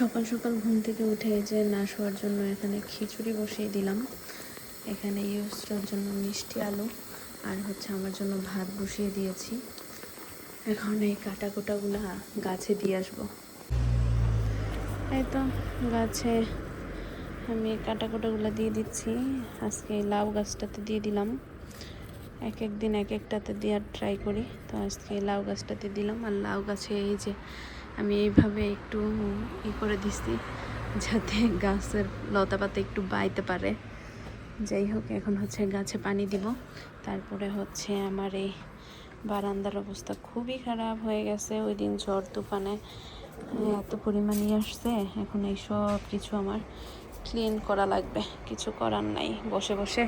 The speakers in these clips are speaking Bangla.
সকাল সকাল ঘুম থেকে উঠে যে না শোয়ার জন্য এখানে খিচুড়ি বসিয়ে দিলাম। এখানে ইউসটার জন্য মিষ্টি আলু আর হচ্ছে আমার জন্য ভাত বসিয়ে দিয়েছি। এখন এই কাটা কোটাগুলো গাছে দিয়ে আসব। এই তো গাছে আমি কাটা কোটাগুলো দিয়ে দিচ্ছি। আজকে এই লাউ গাছটাতে দিয়ে দিলাম। এক এক দিন এক একটাতে দেওয়ার ট্রাই করি। তো আজকে এই লাউ গাছটাতে দিলাম। আর লাউ গাছে এই যে আমি এইভাবে একটু ই করে দিচ্ছি যাতে গাছের লতা পাতা একটু বাইতে পারে। যাই হোক, এখন হচ্ছে গাছে পানি দিব। তারপরে হচ্ছে আমার এই বারান্দার অবস্থা খুবই খারাপ হয়ে গেছে। ওই দিন ঝড় তুফানে এত পরিমাণই আসছে। এখন এই সব কিছু আমার ক্লিন করা লাগবে। কিছু করার নাই। বসে বসে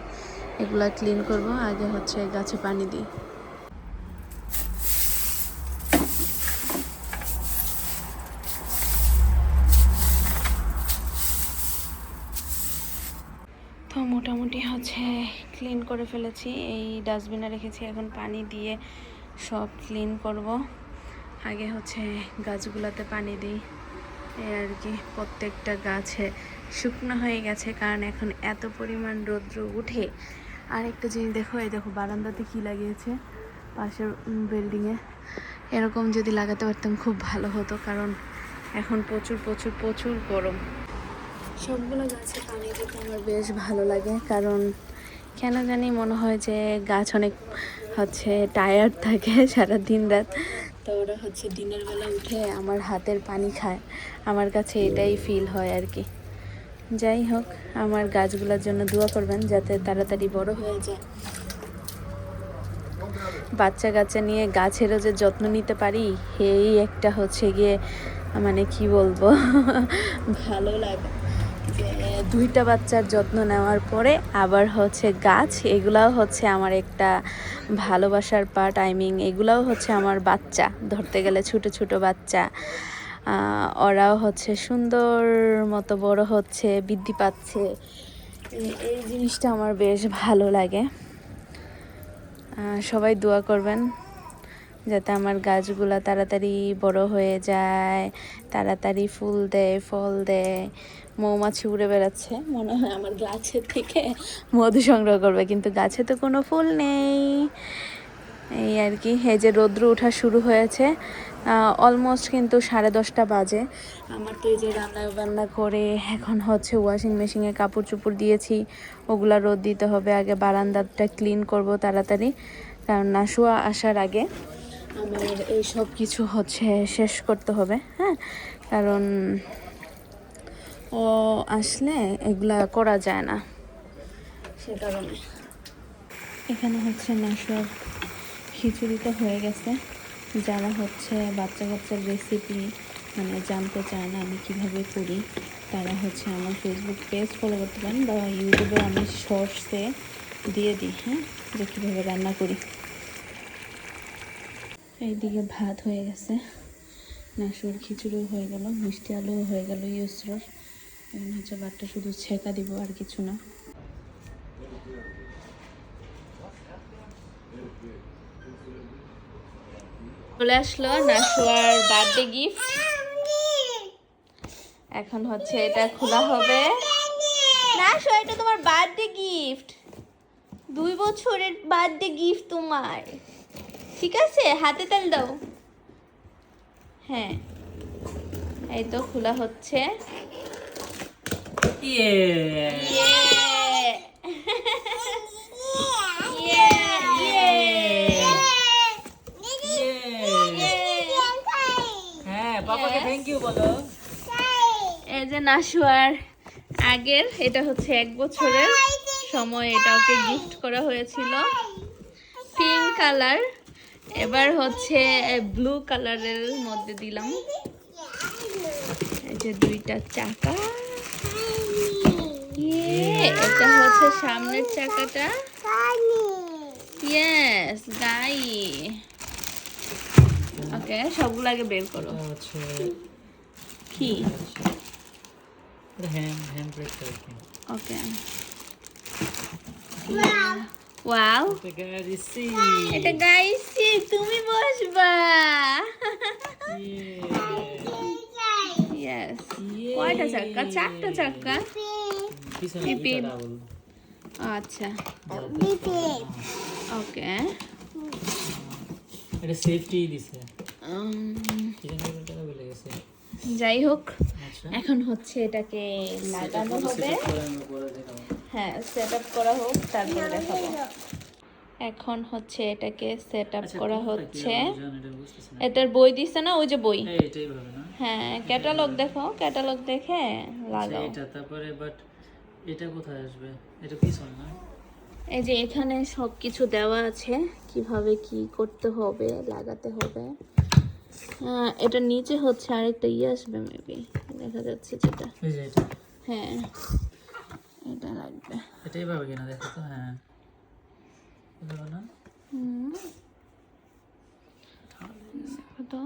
এগুলা ক্লিন করব। আগে হচ্ছে গাছে পানি দিই। তো মোটামুটি হচ্ছে ক্লিন করে ফেলেছি। এই ডাস্টবিনে রেখেছি। এখন পানি দিয়ে সব ক্লিন করব। আগে হচ্ছে গাছগুলোতে পানি দিই। এই আর কি, প্রত্যেকটা গাছে শুকনো হয়ে গেছে, কারণ এখন এত পরিমাণ রৌদ্র উঠে। আরেকটা জিনিস দেখো, এই দেখো, বারান্দাতে কি লাগিয়েছে? পাশের বিল্ডিংয়ে এরকম যদি লাগাতে পারতাম খুব ভালো হতো, কারণ এখন প্রচুর প্রচুর প্রচুর গরম। সবগুলো গাছে পানি দিতে আমার বেশ ভালো লাগে, কারণ কেন জানি মনে হয় যে গাছ অনেক হচ্ছে টায়ার্ড থাকে সারা দিন রাত। তো ওরা হচ্ছে দিনের বেলা উঠে আমার হাতের পানি খায়। আমার কাছে এটাই ফিল হয় আর কি। যাই হোক, আমার গাছগুলোর জন্য দোয়া করবেন যাতে তাড়াতাড়ি বড় হয়ে যায়। বাচ্চা কাচ্চা নিয়ে গাছেরও যে যত্ন নিতে পারি এই একটা হচ্ছে গিয়ে মানে কি বলব, ভালো লাগে। দুইটা বাচ্চার যত্ন নেওয়ার পরে আবার হচ্ছে গাছ, এগুলাও হচ্ছে আমার একটা ভালোবাসার পার্ট আই মিন এগুলাও হচ্ছে আমার বাচ্চা, ধরতে গেলে ছোট ছোট বাচ্চা। ওরাও হচ্ছে সুন্দর মতো বড় হচ্ছে, বৃদ্ধি পাচ্ছে। এই- এই জিনিসটা আমার বেশ ভালো লাগে। সবাই দোয়া করবেন। যাতে আমার গাছগুলা তাড়াতাড়ি বড় হয়ে যায়, তাড়াতাড়ি ফুল দেয়, ফল দেয়। মৌমাছি উড়ে বেড়াচ্ছে, মনে হয় আমার গাছের থেকে মধু সংগ্রহ করবে, কিন্তু গাছে তো কোনো ফুল নেই। এই আর কি, এই যে রৌদ্র ওঠা শুরু হয়েছে অলমোস্ট কিন্তু সাড়ে দশটা বাজে। আমার তো এই যে রান্না বান্না করে এখন হচ্ছে ওয়াশিং মেশিনে কাপড় চোপড় দিয়েছি, ওগুলা রোদ দিতে হবে, আগে বারান্দাটা ক্লিন করব তাড়াতাড়ি, কারণ নাশুয়া আসার আগে আমার এই সব কিছু হচ্ছে শেষ করতে হবে হ্যাঁ? কারণ ও আসলে এগুলা করা যায় না। সে কারণে। এখানে হচ্ছে নাশুয়ার খিচুড়িটা হয়ে গেছে। যারা হচ্ছে বাচ্চা কাচ্চার রেসিপি মানে জানতে চায় না আমি কীভাবে করি, তারা হচ্ছে আমার ফেসবুক পেজ ফলো করতে পারেন বা ইউটিউবে আমি শর্টসে দিয়ে দিই হ্যাঁ? যে কীভাবে রান্না করি। এইদিকে ভাত হয়ে গেছে। নাসুর খিচুড়িও হয়ে গেল, মিষ্টি আলুও হয়ে গেল ইউসরর। এখন হচ্ছে ভাতটা শুধু ছেঁকা দিব আর কিছু না। চলে আসলো নাসুয়ার বার্থডে গিফট এখন হচ্ছে এটা খোলা হবে। নাসু এটা তোমার বার্থডে গিফট দুই বছরের বার্থডে গিফট তোমার। ঠিক আছে হাতে তেল দাও। হ্যাঁ এই তো খোলা হচ্ছে! Yeah! হ্যাঁ এই যে নাশুয়ার আগের এটা হচ্ছে এক বছরের সময় এটা ওকে গিফট করা হয়েছিল। পিঙ্ক কালার এবার হচ্ছে ব্লু কালারের মধ্যে দিলাম। এই যে দুইটা চাকা। এটা হচ্ছে সামনের চাকাটা। ইয়েস গাই ওকে সবগুলো আগে বের করো। কি? ব্রেক করতে ওকে ওয়াও এটা গাড়ি সি এটা গাইছি তুমি বসবা। ইয়েস কয়টা চাক্কা চারটা চাক্কা আচ্ছা ওকে এটা সেফটি দিছে যাই হোক এখন হচ্ছে এটাকে লাগানো হবে। হ্যাঁ সেট আপ করা হোক তারপরে দেখাবো। এখন হচ্ছে এটাকে সেট আপ আচ্ছা করা হচ্ছে। এটার বই দিছে না? ওই যে বই। হ্যাঁ ক্যাটালগ দেখো ক্যাটালগ দেখে আচ্ছা, লাগাও এটা তারপরে বাট এটা কোথায় আসবে? এটা পিছন না? এই যে এখানে সব কিছু দেওয়া আছে কীভাবে কি করতে হবে লাগাতে হবে। এটা নিচে হচ্ছে আরেকটা ইয়ে আসবে মেবি দেখা যাচ্ছে যেটা। এই যে এটা। হ্যাঁ। এটা লাগবে। এটাই ভাবে কিনা দেখো তো হ্যাঁ। এভাবে না? হুম। তো?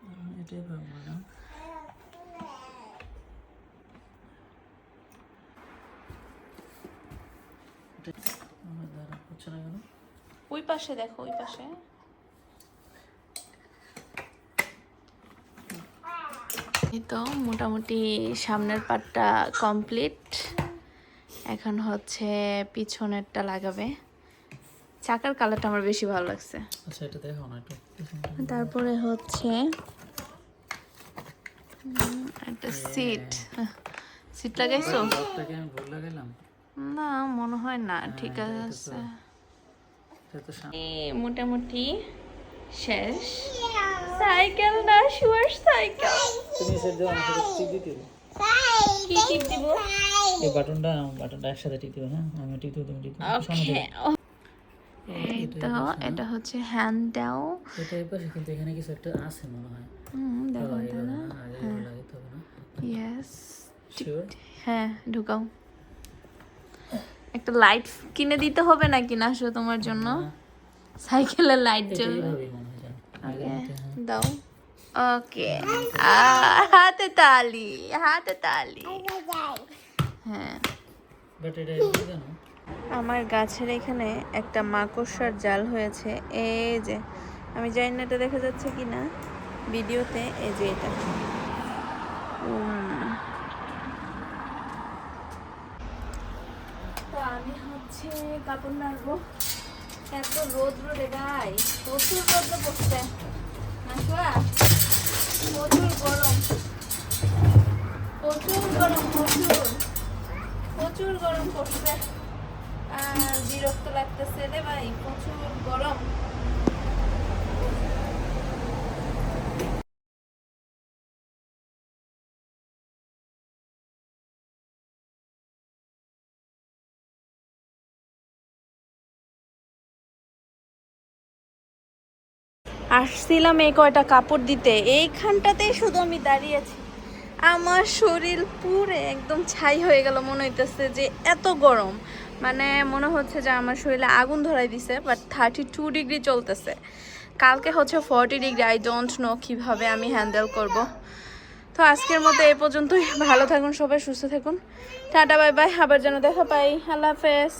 হুম, এটাই না? আমার দ্বারা হচ্ছে না কেন? ওই পাশে দেখো ওই পাশে। তো মোটামুটি সামনের পাটটা কমপ্লিট এখন হচ্ছে পিছনেরটা লাগাবে। চাকার কালারটা আমার বেশি ভালো লাগছে। আচ্ছা এটা দেখো না একটু। তারপরে হচ্ছে একটা সিট সিট লাগাইছো? আমি ভুল লাগাইলাম? না মনে হয় না ঠিক হ্যাঁ, আছে। সামনে এই মোটামুটি শেষ। সাইকেল না সাইকেল আমি টিপ দিতে কি টিপ দিব? এই বাটনটা বাটনটা একসাথে টিপ দিবে হ্যাঁ? আমি টিপ দেবো তুমি টিপ এই তো এটা হচ্ছে হ্যান্ড দাও এটা এই পাশে কিন্তু এখানে কিছু একটা আছে মনে হয়। হুম দেখো না ইয়েস হ্যাঁ। ঢুকাও। একটা লাইট কিনে দিতে হবে নাকি না আসলে তোমার জন্য? সাইকেলের লাইট জ্বলবে হয় হ্যাঁ। দাও। ওকে হাতে তালি হাতে তালি। হ্যাঁ। আমার গাছের এখানে একটা মাকড়সার জাল হয়েছে। এই যে আমি জানি না এটা দেখা যাচ্ছে কি না ভিডিওতে এই যে এটা। তো আমি হচ্ছে কাপড় নাড়বো। এত রোদ রোদে গাই প্রচুর রোদ পড়ছে। প্রচুর গরম। প্রচুর গরম প্রচুর। প্রচুর গরম পড়ছে। বিরক্ত লাগতেছে রে ভাই প্রচুর গরম। আসছিলাম এই কয়টা কাপড় দিতে। এইখানটাতেই শুধু আমি দাঁড়িয়েছি আমার শরীর পুরে একদম ছাই হয়ে গেল, মনে হইতেছে যে এত গরম। মানে মনে হচ্ছে যে আমার শরীরে আগুন ধরাই দিছে বাট থার্টি টু ডিগ্রি চলতেছে। কালকে হচ্ছে forty degree I don't know কীভাবে আমি হ্যান্ডেল করব। তো আজকের মতো এই পর্যন্তই। ভালো থাকুন সবাই, সুস্থ থাকুন। টাটা বাই বাই আবার যেন দেখা পাই। আল্লাহ হাফেজ।